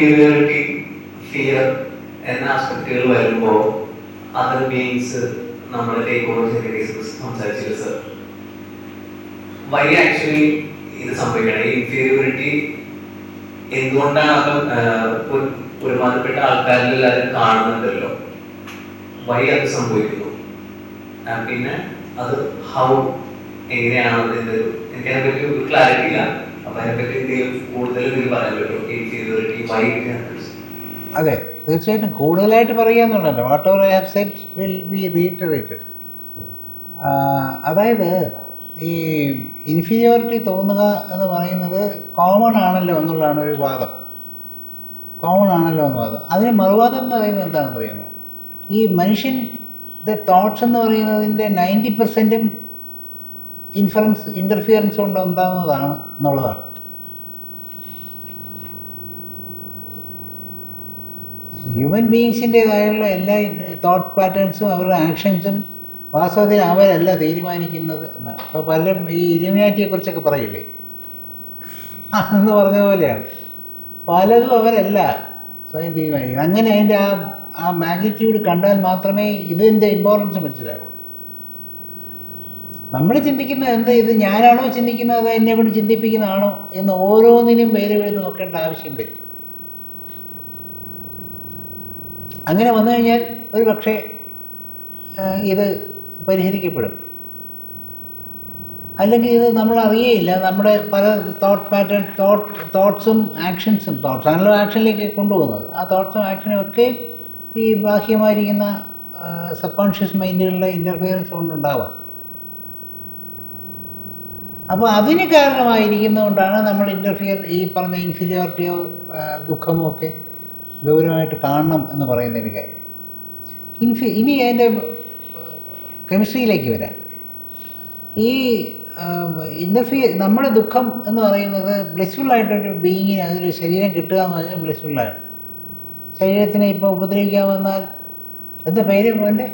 Inferiority fear എന്ന ആസ്പെക്റ്റുകൾ വരുമ്പോൾ അതർ ബീങ്സ് നമ്മൾ ടേക്ക് ഓവർ ചെയ്ത സംസാരിച്ചില്ല സർ വൈ ആക്ച്വലി ഇത് സംഭവിക്കണം? ഇൻഫീരിയോറിറ്റി എന്തുകൊണ്ടാണ് ഒരു- ഒരുമാതിരിപ്പെട്ട ആൾക്കാരിൽ എല്ലാവരും കാണുന്നുണ്ടല്ലോ? വൈ അത് സംഭവിക്കുന്നു? പിന്നെ അത് ഹൗ എങ്ങനെയാണ് അതിന്റെ എനിക്ക് അതിനെപ്പറ്റി ഒരു ക്ലാരിറ്റി ഇല്ല. അതെ തീർച്ചയായിട്ടും കൂടുതലായിട്ട് പറയുക എന്നുള്ളതല്ല what or have set will be reiterated അതായത് ഈ ഇൻഫീരിയോറിറ്റി തോന്നുക എന്ന് പറയുന്നത് കോമൺ ആണല്ലോ എന്നുള്ളതാണ് ഒരു വാദം. കോമൺ ആണല്ലോ എന്ന് വാദം. അതിന് മറുവാദം എന്ന് പറയുന്നത് എന്താണെന്ന് പറയുന്നത് ഈ മനുഷ്യന്റെ തോട്ട്സ് എന്ന് പറയുന്നതിന്റെ നയന്റി പെർസെന്റും ഇൻഫറൻസ് ഇന്റർഫിയറൻസ് കൊണ്ട് ഉണ്ടാകുന്നതാണ് എന്നുള്ളതാണ്. ഹ്യൂമൻ ബീങ്സിന്റെതായുള്ള എല്ലാ തോട്ട് പാറ്റേൺസും അവരുടെ ആക്ഷൻസും വാസ്തവത്തിൽ അവരല്ല തീരുമാനിക്കുന്നത് എന്നാണ്. അപ്പോൾ പലരും ഈ ഇലുമിനാറ്റിയെക്കുറിച്ചൊക്കെ പറയില്ലേ? അന്ന് പറഞ്ഞ പോലെയാണ്. പലതും അവരല്ല സ്വയം തീരുമാനിക്കുന്നത്. അങ്ങനെ അതിന്റെ ആ ആ മാഗ്നിറ്റ്യൂഡ് കണ്ടാൽ മാത്രമേ ഇതിന്റെ ഇമ്പോർട്ടൻസ് മനസ്സിലാവുള്ളൂ നമ്മൾ ചിന്തിക്കുന്നത് എന്ത് ഇത് ഞാനാണോ ചിന്തിക്കുന്നത് അതോ എന്നെ കൊണ്ട് ചിന്തിപ്പിക്കുന്നതാണോ എന്ന് ഓരോന്നിനും പേര് എഴുതി നോക്കേണ്ട ആവശ്യം വരും. അങ്ങനെ വന്നു കഴിഞ്ഞാൽ ഒരു പക്ഷേ ഇത് പരിഹരിക്കപ്പെടും. അല്ലെങ്കിൽ ഇത് നമ്മൾ അറിയേയില്ല. നമ്മുടെ പല തോട്ട് പാറ്റേൺ തോട്ട് തോട്ട്സും ആക്ഷൻസും തോട്ട്സ് ആണല്ലോ ആക്ഷനിലേക്ക് കൊണ്ടുപോകുന്നത്. ആ തോട്ട്സും ആക്ഷനും ഒക്കെ ഈ ബാഹ്യമായിരിക്കുന്ന സബ് കോൺഷ്യസ് മൈൻഡുകളുടെ ഇന്റർഫിയറൻസ് കൊണ്ടുണ്ടാവാം. അപ്പോൾ അതിന് കാരണമായിരിക്കുന്നതുകൊണ്ടാണ് നമ്മൾ ഇന്റർഫിയർ ഈ പറഞ്ഞ ഇൻഫീരിയോറിറ്റിയോ ദുഃഖമോ ഒക്കെ ഗൗരവമായിട്ട് കാണണം എന്ന് പറയുന്നതിന് കാര്യം. ഇൻഫി ഇനി അതിന്റെ കെമിസ്ട്രിയിലേക്ക് വരാം. ഈ ഇന്റർഫിയർ നമ്മുടെ ദുഃഖം എന്ന് പറയുന്നത് ബ്ലെസ്ഫുള്ളായിട്ടൊരു ബീയിങ്ങിന് അതൊരു ശരീരം കിട്ടുക എന്ന് പറഞ്ഞാൽ ബ്ലെസ്ഫുള്ളാണ് ശരീരത്തിനെ ഇപ്പോൾ ഉപദ്രവിക്കാൻ വന്നാൽ എന്താ പേര് മോന്റെ?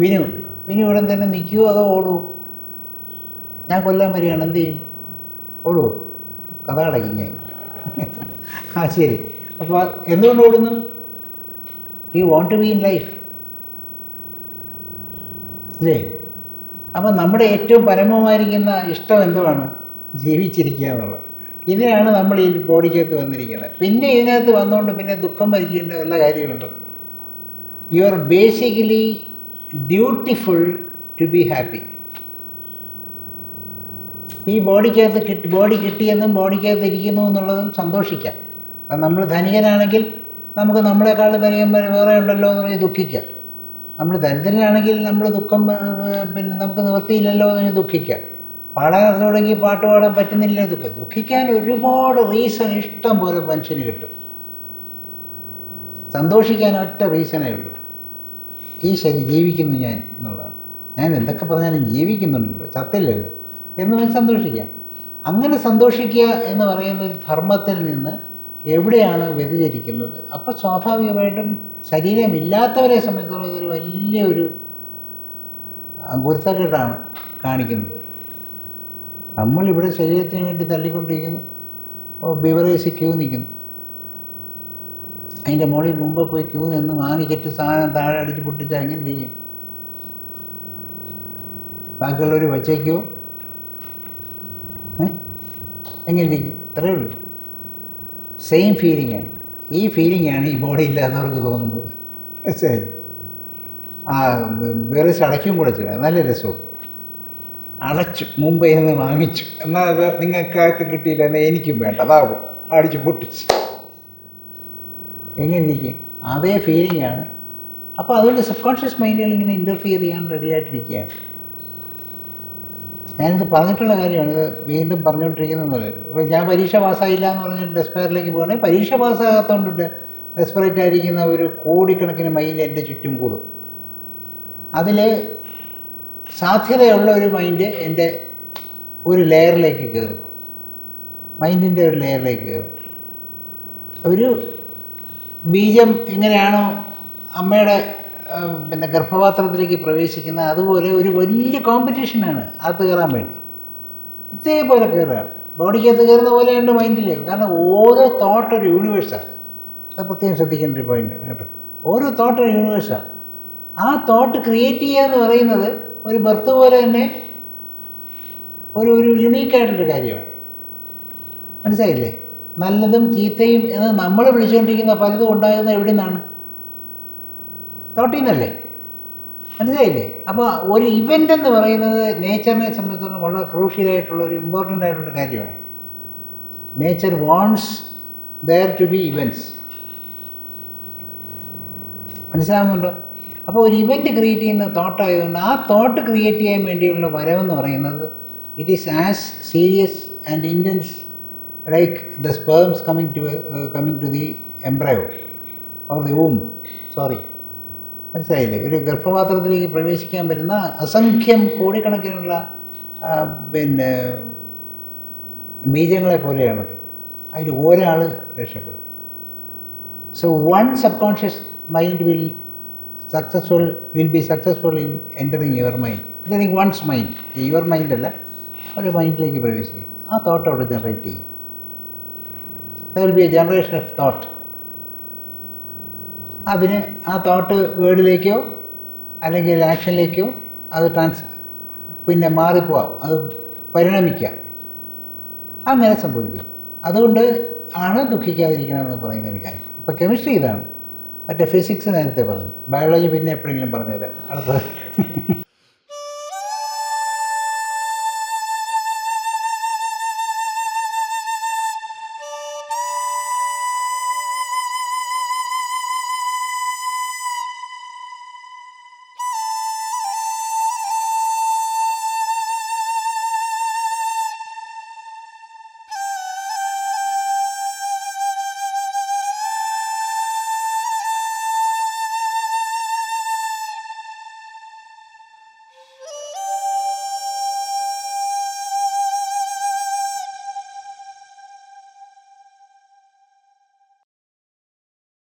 വിനു. വിനു. ഇവിടെ തന്നെ നിൽക്കുമോ അതോ ഓടുമോ ഞാൻ കൊല്ലാൻ വരികയാണ്. എന്ത് ചെയ്യും? ഓടുമോ കഥ അടയ്ക്കും ഞാൻ. ആ ശരി. അപ്പോൾ എന്തുകൊണ്ട് ഓടുന്നു? ഈ want to be in life അല്ലേ അപ്പം നമ്മുടെ ഏറ്റവും പരമമായിരിക്കുന്ന ഇഷ്ടം എന്തുവാണ്? ജീവിച്ചിരിക്കുക എന്നുള്ളത്. ഇതിനാണ് നമ്മൾ ഈ ബോഡിക്കകത്ത് വന്നിരിക്കുന്നത്. പിന്നെ ഇതിനകത്ത് വന്നുകൊണ്ട് പിന്നെ ദുഃഖം ഭരിക്കേണ്ട വല്ല കാര്യമുണ്ടോ? You are basically dutiful to be happy ഈ ബോഡിക്കകത്ത് കിട്ടി ബോഡി കിട്ടിയെന്നും ബോഡിക്കകത്ത് ഇരിക്കുന്നു എന്നുള്ളതും സന്തോഷിക്കാം. അത് നമ്മൾ ധനികനാണെങ്കിൽ നമുക്ക് നമ്മളെക്കാളും ധനികന്മാർ വേറെ ഉണ്ടല്ലോ എന്ന് പറഞ്ഞ് ദുഃഖിക്കാം. നമ്മൾ ദരിദ്രനാണെങ്കിൽ നമ്മൾ ദുഃഖം പിന്നെ നമുക്ക് നിവൃത്തിയില്ലല്ലോ എന്ന് ദുഃഖിക്കാം. പാടാൻ തുടങ്ങി പാട്ട് പാടാൻ പറ്റുന്നില്ല ദുഃഖം. ദുഃഖിക്കാൻ ഒരുപാട് റീസൺ ഇഷ്ടം പോലെ മനുഷ്യന് കിട്ടും. സന്തോഷിക്കാൻ ഒറ്റ റീസണേ ഉള്ളൂ. ഈ ശരി ജീവിക്കുന്നു ഞാൻ എന്നുള്ളതാണ്. ഞാൻ എന്തൊക്കെ പറഞ്ഞാലും ജീവിക്കുന്നുണ്ടല്ലോ ചത്തില്ലല്ലോ. എന്ന് സന്തോഷിക്കാം. അങ്ങനെ സന്തോഷിക്കുക എന്ന് പറയുന്ന ഒരു ധർമ്മത്തിൽ നിന്ന് എവിടെയാണ് വ്യതിചരിക്കുന്നത് അപ്പോൾ സ്വാഭാവികമായിട്ടും ശരീരമില്ലാത്തവരെ സംബന്ധിച്ചിടത്തോളം ഇതൊരു വലിയൊരു ഗുരുത്തക്കെട്ടാണ് കാണിക്കുന്നത്. നമ്മളിവിടെ ശരീരത്തിന് വേണ്ടി തള്ളിക്കൊണ്ടിരിക്കുന്നു. ബിവറേജ് ക്യൂ നിൽക്കുന്നു. അതിന്റെ മുകളിൽ മുമ്പ് പോയി ക്യൂ നിന്ന് വാങ്ങിച്ചിട്ട് സാധനം താഴെ അടിച്ച് പൊട്ടിച്ചാൽ അങ്ങനെ ചെയ്യും? ബാക്കിയുള്ളവർ വച്ചേക്കോ. എങ്ങനെ ഇരിക്കും അത്രേ ഉള്ളൂ. സെയിം ഫീലിംഗ് ആണ്. ഈ ഫീലിംഗ് ആണ് ഈ ബോഡി ഇല്ലാത്തവർക്ക് തോന്നുന്നത്. ശരി. ആ വേറെ അടയ്ക്കും കൂടെ ചെയ്യാം. നല്ല രസമാണ് അടച്ചു മുംബൈയിൽ നിന്ന് വാങ്ങിച്ചു. എന്നാൽ അത് നിങ്ങൾക്കാർക്ക് കിട്ടിയില്ല എന്നാൽ എനിക്കും വേണ്ട. അതാവും അടിച്ച് പൊട്ടിച്ച്. എങ്ങനെ ഇരിക്കും അതേ ഫീലിംഗ് ആണ്. അപ്പോൾ അതുകൊണ്ട് സബ് കോൺഷ്യസ് മൈൻഡുകൾ ഇങ്ങനെ ഇന്റർഫിയർ ചെയ്യാൻ റെഡി ആയിട്ടിരിക്കുകയാണ്. ഞാനിത് പറഞ്ഞിട്ടുള്ള കാര്യമാണ്. ഇത് വീണ്ടും പറഞ്ഞുകൊണ്ടിരിക്കുന്നത് അപ്പോൾ ഞാൻ പരീക്ഷ പാസ്സായില്ല എന്ന് പറഞ്ഞിട്ട് ഡെസ്പയറിലേക്ക് പോകണേ പരീക്ഷ പാസ്സാകാത്തതുകൊണ്ട് ഡെസ്പറേറ്റ് ആയിരിക്കുന്ന ഒരു കോടിക്കണക്കിന് മൈൻഡ് എന്റെ ചുറ്റും കൂടും. അതിൽ സാധ്യതയുള്ള ഒരു മൈൻഡ് എന്റെ ഒരു ലെയറിലേക്ക് കയറും മൈൻഡിന്റെ ഒരു ലെയറിലേക്ക് കയറും ഒരു ബീജം എങ്ങനെയാണോ അമ്മയുടെ പിന്നെ ഗർഭപാത്രത്തിലേക്ക് പ്രവേശിക്കുന്ന അതുപോലെ ഒരു വലിയ കോമ്പറ്റീഷനാണ് അകത്ത് കയറാൻ വേണ്ടി. ഇതേപോലെ കയറുകയാണ്. ബോഡിക്കകത്ത് കയറുന്ന പോലെയുണ്ട് മൈൻഡിൽ കാരണം ഓരോ തോട്ട് ഒരു യൂണിവേഴ്സാണ് അത് പ്രത്യേകം ശ്രദ്ധിക്കേണ്ട ഒരു പോയിന്റ് കേട്ടോ. ഓരോ തോട്ട് ഒരു യൂണിവേഴ്സാണ് ആ തോട്ട് ക്രിയേറ്റ് ചെയ്യുക എന്ന് പറയുന്നത് ഒരു ബർത്ത് പോലെ തന്നെ ഒരു ഒരു യുണീക്കായിട്ടൊരു കാര്യമാണ്. മനസ്സിലായില്ലേ? നല്ലതും ചീത്തയും എന്ന് നമ്മൾ വിളിച്ചുകൊണ്ടിരിക്കുന്ന പലതും ഉണ്ടാകുന്നത് എവിടെ നിന്നാണ് തോട്ടിൽ നിന്നല്ലേ മനസ്സിലായില്ലേ? അപ്പോൾ ഒരു ഇവന്റ് എന്ന് പറയുന്നത് നേച്ചറിനെ സംബന്ധിച്ചിടത്തോളം വളരെ ക്രൂഷ്യലായിട്ടുള്ള ഒരു ഇമ്പോർട്ടന്റ് ആയിട്ടുള്ള കാര്യമാണ്. Nature wants there to be events മനസ്സിലാവുന്നുണ്ടോ? അപ്പോൾ ഒരു ഇവന്റ് ക്രിയേറ്റ് ചെയ്യുന്ന തോട്ടായതുകൊണ്ട് ആ തോട്ട് ക്രിയേറ്റ് ചെയ്യാൻ വേണ്ടിയുള്ള വരവെന്ന് പറയുന്നത് it is as serious and intense like the sperms coming to coming to the embryo or the um sorry മനസ്സിലായില്ലേ? ഒരു ഗർഭപാത്രത്തിലേക്ക് പ്രവേശിക്കാൻ വരുന്ന അസംഖ്യം കോടിക്കണക്കിനുള്ള പിന്നെ ബീജങ്ങളെ പോലെയാണത്. അതിൽ ഒരാൾ രക്ഷപ്പെടും. So one subconscious mind will successful will be successful in entering your mind entering one's mind your mind അല്ല ഒരു മൈൻഡിലേക്ക് പ്രവേശിക്കും. ആ തോട്ട് അവിടെ ജനറേറ്റ് ചെയ്യും. There be a generation of thought അതിന് ആ തോട്ട് വേർഡിലേക്കോ അല്ലെങ്കിൽ ആക്ഷനിലേക്കോ അത് ട്രാൻസ് പിന്നെ മാറിപ്പോവാം. അത് പരിണമിക്കാം. അങ്ങനെ സംഭവിക്കും. അതുകൊണ്ട് ആണ് ദുഃഖിക്കാതിരിക്കണമെന്ന് പറയുന്ന ഒരു കാര്യം. ഇപ്പോൾ കെമിസ്ട്രി ഇതാണ്. മറ്റേ ഫിസിക്സ് നേരത്തെ പറഞ്ഞു. ബയോളജി പിന്നെ എപ്പോഴെങ്കിലും പറഞ്ഞുതരാം. അടുത്ത